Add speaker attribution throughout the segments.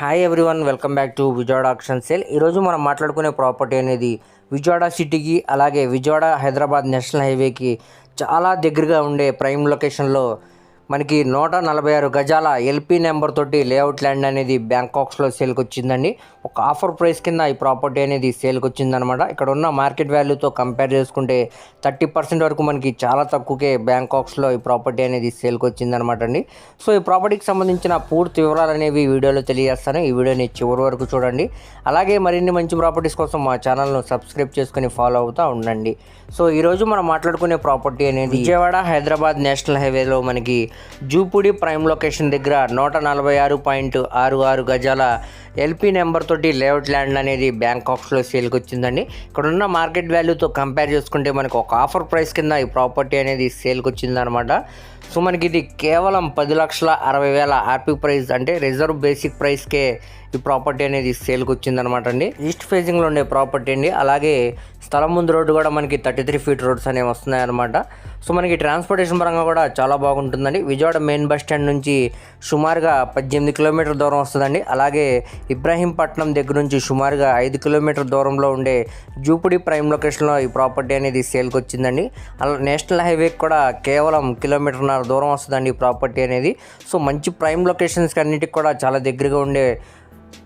Speaker 1: Hi everyone welcome back to Vijayawada auction sale ఈరోజు మనం మాట్లాడుకునే ప్రాపర్టీ అనేది విజయవాడ సిటీకి అలాగే విజయవాడ హైదరాబాద్ నేషనల్ హైవేకి చాలా దగ్గరగా ఉండే ప్రైమ్ లొకేషన్లో మనకి నూట నలభై ఆరు గజాల ఎల్పీ నెంబర్ తోటి లేఅవుట్ ల్యాండ్ అనేది బ్యాంకాక్స్లో సేల్కి వచ్చిందండి ఒక ఆఫర్ ప్రైస్ కింద ఈ ప్రాపర్టీ అనేది సేల్కి వచ్చిందనమాట ఇక్కడ ఉన్న మార్కెట్ వాల్యూతో కంపేర్ చేసుకుంటే థర్టీ పర్సెంట్ వరకు మనకి చాలా తక్కువకే బ్యాంకాక్స్లో ఈ ప్రాపర్టీ అనేది సేల్కి వచ్చిందనమాట అండి. సో ఈ ప్రాపర్టీకి సంబంధించిన పూర్తి వివరాలు అనేవి వీడియోలో తెలియజేస్తాను. ఈ వీడియోని చివరి వరకు చూడండి. అలాగే మరిన్ని మంచి ప్రాపర్టీస్ కోసం మా ఛానల్ను సబ్స్క్రైబ్ చేసుకుని ఫాలో అవుతూ ఉండండి. సో ఈరోజు మనం మాట్లాడుకునే ప్రాపర్టీ అనేది విజయవాడ హైదరాబాద్ నేషనల్ హైవేలో మనకి జూపూడి ప్రైమ్ లొకేషన్ దగ్గర నూట నలభై ఆరు పాయింట్ ఆరు ఆరు గజాల ఎల్పీ నెంబర్ తోటి లేఅవుట్ ల్యాండ్ అనేది బ్యాంకాక్స్లో సేల్కి వచ్చిందండి. ఇక్కడ ఉన్న మార్కెట్ వాల్యూతో కంపేర్ చేసుకుంటే మనకు ఒక ఆఫర్ ప్రైస్ కింద ఈ ప్రాపర్టీ అనేది సేల్కి వచ్చిందనమాట సో మనకి ఇది కేవలం పది లక్షల అరవై వేల ఆర్పీ ప్రైస్ అంటే రిజర్వ్ బేసిక్ ప్రైస్కే ఈ ప్రాపర్టీ అనేది సేల్కి వచ్చిందనమాట అండి. ఈస్ట్ ఫేజింగ్లో ఉండే ప్రాపర్టీ అండి. అలాగే స్థలం ముందు రోడ్డు కూడా మనకి థర్టీ త్రీ ఫీట్ రోడ్స్ అనేవి వస్తున్నాయి అనమాట సో మనకి ట్రాన్స్పోర్టేషన్ పరంగా కూడా చాలా బాగుంటుందండి. విజయవాడ మెయిన్ బస్ స్టాండ్ నుంచి సుమారుగా పద్దెనిమిది కిలోమీటర్ దూరం వస్తుందండి. అలాగే ఇబ్రాహీంపట్నం దగ్గర నుంచి సుమారుగా ఐదు కిలోమీటర్ దూరంలో ఉండే జూపుడి ప్రైమ్ లొకేషన్లో ఈ ప్రాపర్టీ అనేది సేల్కి వచ్చిందండి. అలా నేషనల్ హైవేకి కూడా కేవలం కిలోమీటర్న్నర దూరం వస్తుందండి ఈ ప్రాపర్టీ అనేది. సో మంచి ప్రైమ్ లొకేషన్స్కి అన్నిటికి కూడా చాలా దగ్గరగా ఉండే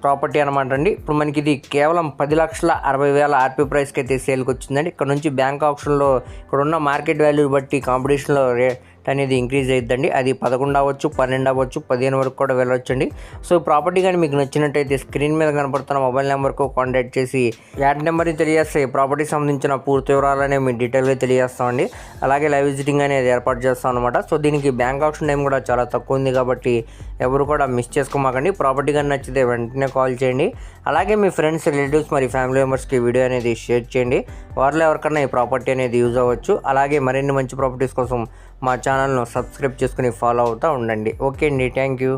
Speaker 1: ప్రాపర్టీ అనమాట అండి. ఇప్పుడు మనకి ఇది కేవలం పది లక్షల అరవై వేల ఆర్పీ ప్రైస్కి అయితే సేల్కి వచ్చిందండి. ఇక్కడ నుంచి బ్యాంక్ ఆప్షన్లో ఇక్కడ ఉన్న మార్కెట్ వాల్యూ బట్టి కాంపిటీషన్లో రే అనేది ఇంక్రీజ్ అవుతుందండి అది పదకొండు అవ్వచ్చు పన్నెండు అవ్వచ్చు పదిహేను వరకు కూడా వెళ్ళొచ్చండి. సో ప్రాపర్టీ కానీ మీకు నచ్చినట్టయితే స్క్రీన్ మీద కనపడుతున్న మొబైల్ నెంబర్కు కాంటాక్ట్ చేసి యాడ్ నెంబర్ని తెలియజేస్తే ప్రాపర్టీ ప్రాపర్టీకి సంబంధించిన పూర్తి వివరాలనే మీ డీటెయిల్గా తెలియజేస్తామండి. అలాగే లైవ్ విజిటింగ్ అనేది ఏర్పాటు చేస్తాం అనమాట సో దీనికి బ్యాంక్ ఆప్షన్ టైం కూడా చాలా తక్కువ ఉంది కాబట్టి ఎవరు కూడా మిస్ చేసుకోమాకండి. ప్రాపర్టీ కానీ నచ్చితే వెంటనే కాల్ చేయండి. అలాగే మీ ఫ్రెండ్స్ రిలేటివ్స్ మరి ఫ్యామిలీ మెంబర్స్కి వీడియో అనేది షేర్ చేయండి. వారిలో ఎవరికైనా ఈ ప్రాపర్టీ అనేది యూజ్ అవ్వచ్చు. అలాగే మరిన్ని మంచి ప్రాపర్టీస్ కోసం మా ఛానల్ను సబ్స్క్రైబ్ చేసుకుని ఫాలో అవుతూ ఉండండి. ఓకే అండి. Thank you.